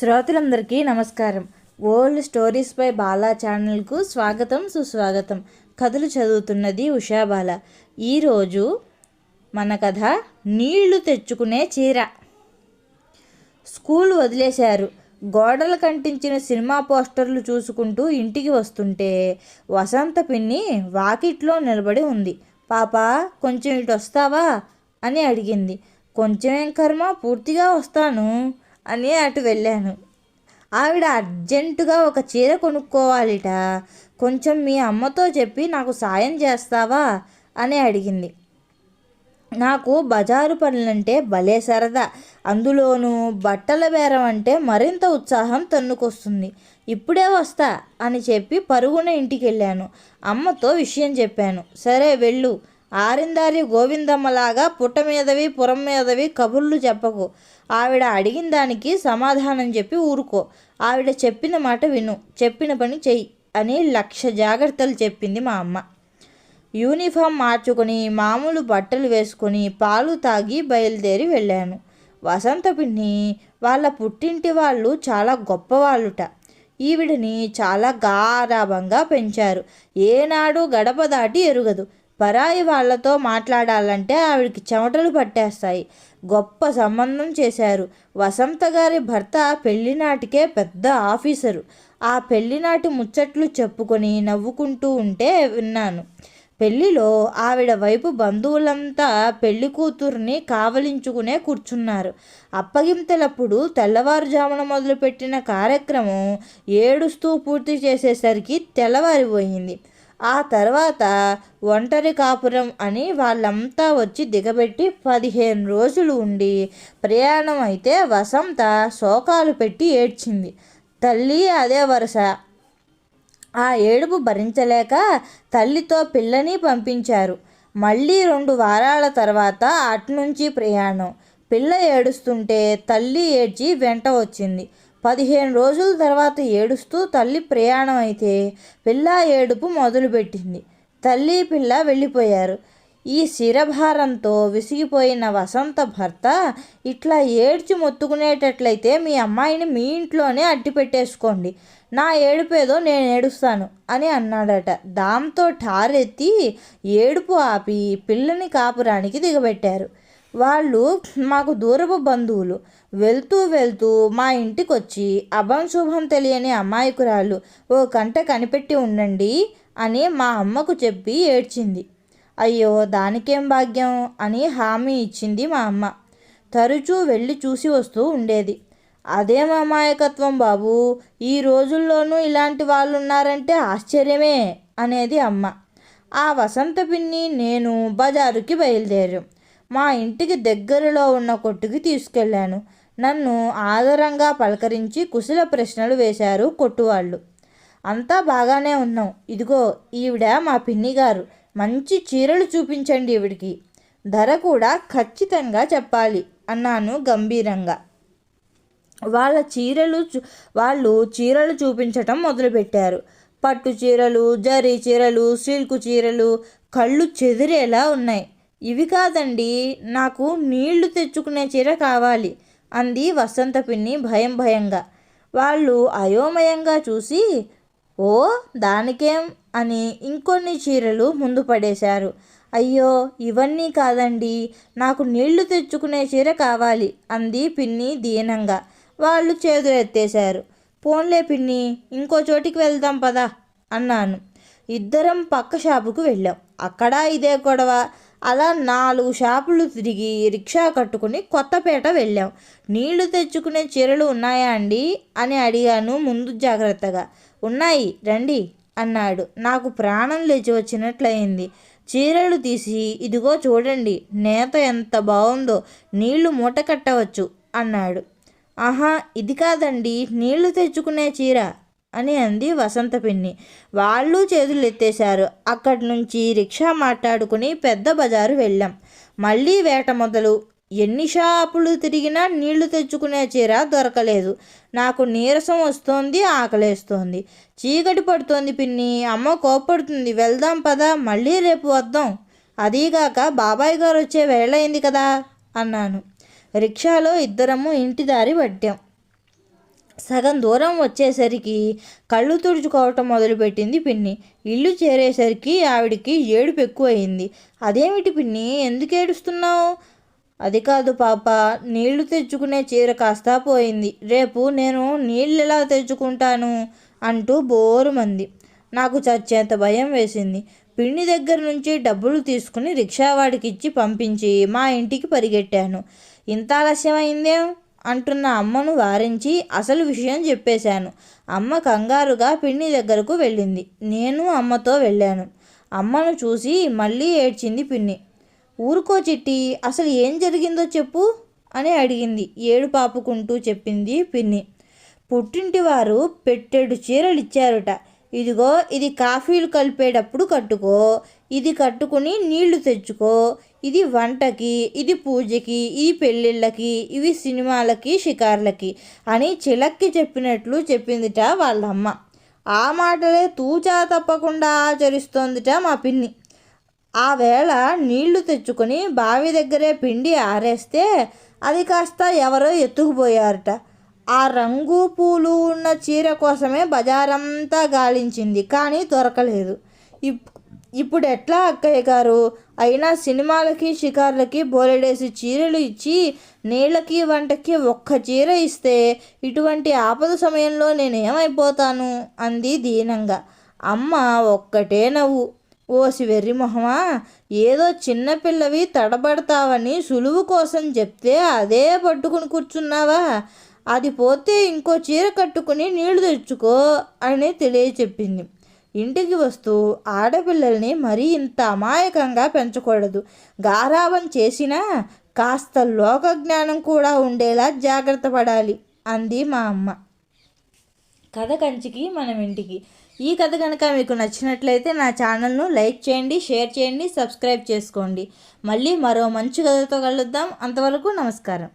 శ్రోతలందరికీ నమస్కారం. Old stories by Bala ఛానల్కు స్వాగతం సుస్వాగతం. కథలు చదువుతున్నది ఉషాబాల ఈరోజు మన కథ నీళ్ళు తెచ్చుకునే చీర. స్కూల్ వదిలేశారు. గోడలు కంటించిన సినిమా పోస్టర్లు చూసుకుంటూ ఇంటికి వస్తుంటే వసంత పిన్ని వాకిట్లో నిలబడి ఉంది. పాప కొంచెం ఇటు వస్తావా? అని అడిగింది. కొంచెం కర్మ? పూర్తిగా వస్తాను. అని అటు వెళ్ళాను. ఆవిడ అర్జెంటుగా ఒక చీర కొనుక్కోవాలిట. కొంచెం మీ అమ్మతో చెప్పి నాకు సాయం చేస్తావా? అని అడిగింది. నాకు బజారు పనులంటే భలే సరదా. అందులోనూ బట్టల బేరం అంటే మరింత ఉత్సాహం తన్నుకొస్తుంది. ఇప్పుడే వస్తా అని చెప్పి పరుగున ఇంటికి వెళ్ళాను అమ్మతో విషయం చెప్పాను. సరే వెళ్ళు ఆరిందారి గోవిందమ్మలాగా పుట్ట మీదవి పురం మీదవి కబుర్లు చెప్పకు. ఆవిడ అడిగిన దానికి సమాధానం చెప్పి ఊరుకో. ఆవిడ చెప్పిన మాట విను. చెప్పిన పని చెయ్యి అని లక్ష జాగ్రత్తలు చెప్పింది మా అమ్మ. యూనిఫామ్ మార్చుకొని మామూలు బట్టలు వేసుకొని పాలు తాగి బయలుదేరి వెళ్ళాను. వసంత పిన్ని వాళ్ళ పుట్టింటి వాళ్ళు చాలా గొప్పవాళ్ళుట. ఈవిడని చాలా గారాభంగా పెంచారు. ఏనాడు గడప దాటి ఎరుగదు. పరాయి వాళ్ళతో మాట్లాడాలంటే ఆవిడకి చెమటలు పట్టేస్తాయి. గొప్ప సంబంధం చేశారు. వసంత గారి భర్త పెళ్ళినాటికే పెద్ద ఆఫీసరు. ఆ పెళ్ళినాటి ముచ్చట్లు చెప్పుకొని నవ్వుకుంటూ ఉంటే విన్నాను. పెళ్ళిలో ఆవిడ వైపు బంధువులంతా పెళ్ళి కూతుర్ని కావలించుకునే కూర్చున్నారు. అప్పగింతలప్పుడు తెల్లవారుజామున మొదలుపెట్టిన కార్యక్రమం ఏడుస్తూ పూర్తి చేసేసరికి తెల్లవారిపోయింది. ఆ తర్వాత ఒంటరి కాపురం అని వాళ్ళంతా వచ్చి దిగబెట్టి పదిహేను రోజులు ఉండి ప్రయాణం అయితే వసంత శోకాలు పెట్టి ఏడ్చింది. తల్లి అదే వరుస. ఆ ఏడుపు భరించలేక తల్లితో పిల్లని పంపించారు. మళ్ళీ రెండు వారాల తర్వాత అట్నుంచి ప్రయాణం. పిల్ల ఏడుస్తుంటే తల్లి ఏడ్చి వెంట వచ్చింది. పదిహేను రోజుల తర్వాత ఏడుస్తూ తల్లి ప్రయాణం అయితే పిల్ల ఏడుపు మొదలుపెట్టింది. తల్లి పిల్ల వెళ్ళిపోయారు. ఈ శిరభారంతో విసిగిపోయిన వసంత భర్త ఇట్లా ఏడ్చి మొత్తుకునేటట్లయితే మీ అమ్మాయిని మీ ఇంట్లోనే అట్టి పెట్టేసుకోండి. నా ఏడుపేదో నేను ఏడుస్తాను అని అన్నాడట. దాంతో ఠారెత్తి ఏడుపు ఆపి పిల్లని కాపురానికి దిగబెట్టారు. వాళ్ళు మాకు దూరపు బంధువులు. వెళ్తూ వెళ్తూ మా ఇంటికి వచ్చి అభం శుభం తెలియని అమాయకురాలు ఓ కంట కనిపెట్టి ఉండండి అని మా అమ్మకు చెప్పి ఏడ్చింది. అయ్యో దానికేం భాగ్యం అని హామీ ఇచ్చింది మా అమ్మ. తరచూ వెళ్ళి చూసి వస్తూ ఉండేది. అదేం అమాయకత్వం బాబు? ఈ రోజుల్లోనూ ఇలాంటి వాళ్ళు ఉన్నారంటే ఆశ్చర్యమే అనేది అమ్మ. ఆ వసంత పిన్ని నేను బజారుకి బయలుదేరాం. మా ఇంటికి దగ్గరలో ఉన్న కొట్టుకి తీసుకెళ్ళాను. నన్ను ఆదరంగా పలకరించి కుశల ప్రశ్నలు వేశారు కొట్టువాళ్ళు. అంతా బాగానే ఉన్నాం ఇదిగో ఈవిడ మా పిన్ని గారు మంచి చీరలు చూపించండి ఈవిడికి. ధర కూడా ఖచ్చితంగా చెప్పాలి అన్నాను గంభీరంగా. వాళ్ళ చీరలు వాళ్ళు చీరలు చూపించటం మొదలుపెట్టారు. పట్టు చీరలు జరీ చీరలు సిల్క్ చీరలు కళ్ళు చెదిరేలా ఉన్నాయి. ఇవి కాదండి నాకు నీళ్ళు తెచ్చుకునే చీర కావాలి అంది వసంత పిన్ని భయం భయంగా. వాళ్ళు అయోమయంగా చూసి ఓ దానికేం? అని ఇంకొన్ని చీరలు ముందు పడేశారు. అయ్యో ఇవన్నీ కాదండి నాకు నీళ్ళు తెచ్చుకునే చీర కావాలి అంది పిన్ని దీనంగా. వాళ్ళు చేతులెత్తేశారు. పోన్లే పిన్ని ఇంకో చోటికి వెళ్దాం పదా అన్నాను. ఇద్దరం పక్క షాపుకు వెళ్ళాం. అక్కడ ఇదే గొడవ అలా నాలుగు షాపులు తిరిగి రిక్షా కట్టుకుని కొత్తపేట వెళ్ళాం. నీళ్ళు తెచ్చుకునే చీరలు ఉన్నాయా అండి? అని అడిగాను ముందు జాగ్రత్తగా. ఉన్నాయి రండి అన్నాడు. నాకు ప్రాణం లేచి వచ్చినట్లయింది. చీరలు తీసి ఇదిగో చూడండి నేత ఎంత బాగుందో నీళ్ళు మూట కట్టవచ్చు అన్నాడు. ఆహా ఇది కాదండి నీళ్ళు తెచ్చుకునే చీర. అని అంది వసంత పిన్ని. వాళ్ళు చేతులు ఎత్తేశారు అక్కడి నుంచి రిక్షా మాట్లాడుకుని పెద్ద బజారు వెళ్ళాం. మళ్ళీ వేట మొదలు. ఎన్ని షాపులు తిరిగినా నీళ్ళు తెచ్చుకునే చీర దొరకలేదు. నాకు నీరసం వస్తోంది ఆకలేస్తోంది. చీకటి పడుతోంది పిన్ని. అమ్మ కోపడుతుంది వెళ్దాం పదా మళ్ళీ రేపు వద్దాం. అదీగాక బాబాయ్ గారు వచ్చే వేళయింది కదా అన్నాను. రిక్షాలో ఇద్దరము ఇంటి దారి పట్టాం. సగం దూరం వచ్చేసరికి కళ్ళు తుడుచుకోవటం మొదలుపెట్టింది పిన్ని. ఇల్లు చేరేసరికి ఆవిడికి ఏడుపు ఎక్కువయింది అదేమిటి పిన్ని? ఎందుకు ఏడుస్తున్నావు? అది కాదు పాప. నీళ్ళు తెచ్చుకునే చీర కాస్తా పోయింది. రేపు నేను నీళ్ళు ఎలా తెచ్చుకుంటాను? అంటూ బోరుమంది. నాకు చచ్చేంత భయం వేసింది. పిన్ని దగ్గర నుంచి డబ్బులు తీసుకుని రిక్షావాడికి ఇచ్చి పంపించి మా ఇంటికి పరిగెట్టాను. ఇంత ఆలస్యమైందేం? అంటున్న అమ్మను వారించి అసలు విషయం చెప్పేశాను. అమ్మ కంగారుగా పిన్ని దగ్గరకు వెళ్ళింది. నేను అమ్మతో వెళ్ళాను. అమ్మను చూసి మళ్ళీ ఏడ్చింది పిన్ని. ఊరుకో చిట్టి అసలు ఏం జరిగిందో చెప్పు అని అడిగింది. ఏడు పాపుకుంటూ చెప్పింది పిన్ని. పుట్టింటి వారు పెట్టెడు చీరలు ఇచ్చారట ఇదిగో ఇది కాఫీలు కలిపేటప్పుడు కట్టుకో ఇది కట్టుకుని నీళ్ళు తెచ్చుకో ఇది వంటకి ఇది పూజకి ఇది పెళ్ళిళ్ళకి ఇవి సినిమాలకి షికార్లకి అని చిలక్కి చెప్పినట్లు చెప్పిందిట వాళ్ళమ్మ. ఆ మాటలే తూచా తప్పకుండా ఆచరిస్తోందిట మా పిన్ని. ఆ వేళ నీళ్ళు తెచ్చుకొని బావి దగ్గరే పిండి ఆరేస్తే అది కాస్త ఎవరో ఎత్తుకుపోయారట. ఆ రంగు పూలు ఉన్న చీర కోసమే బజారంతా గాలించింది కానీ దొరకలేదు. ఇప్ ఇప్పుడు ఎట్లా అక్కయ్య గారు? అయినా సినిమాలకి షికార్లకి బోలెడేసి చీరలు ఇచ్చి నీళ్ళకి వంటకి ఒక్క చీర ఇస్తే ఇటువంటి ఆపద సమయంలో నేనేమైపోతాను? అంది దీనంగా. అమ్మ ఒక్కటే నవ్వు. ఓసి వెర్రి మొహమా ఏదో చిన్నపిల్లవి తడబడతావని సులువు కోసం చెప్తే అదే పట్టుకుని కూర్చున్నావా? అది పోతే ఇంకో చీర కట్టుకుని నీళ్ళు తెచ్చుకో అని తెలియచెప్పింది. ఇంటికి వస్తూ ఆడపిల్లల్ని మరీ ఇంత అమాయకంగా పెంచకూడదు. గారాబం చేసినా కాస్త లోకజ్ఞానం కూడా ఉండేలా జాగ్రత్త పడాలి అంది మా అమ్మ. కథ కంచికి మనం ఇంటికి. ఈ కథ కనుక మీకు నచ్చినట్లయితే నా ఛానల్ను లైక్ చేయండి షేర్ చేయండి సబ్స్క్రైబ్ చేసుకోండి. మళ్ళీ మరో మంచి కథతో కలుద్దాం. అంతవరకు నమస్కారం.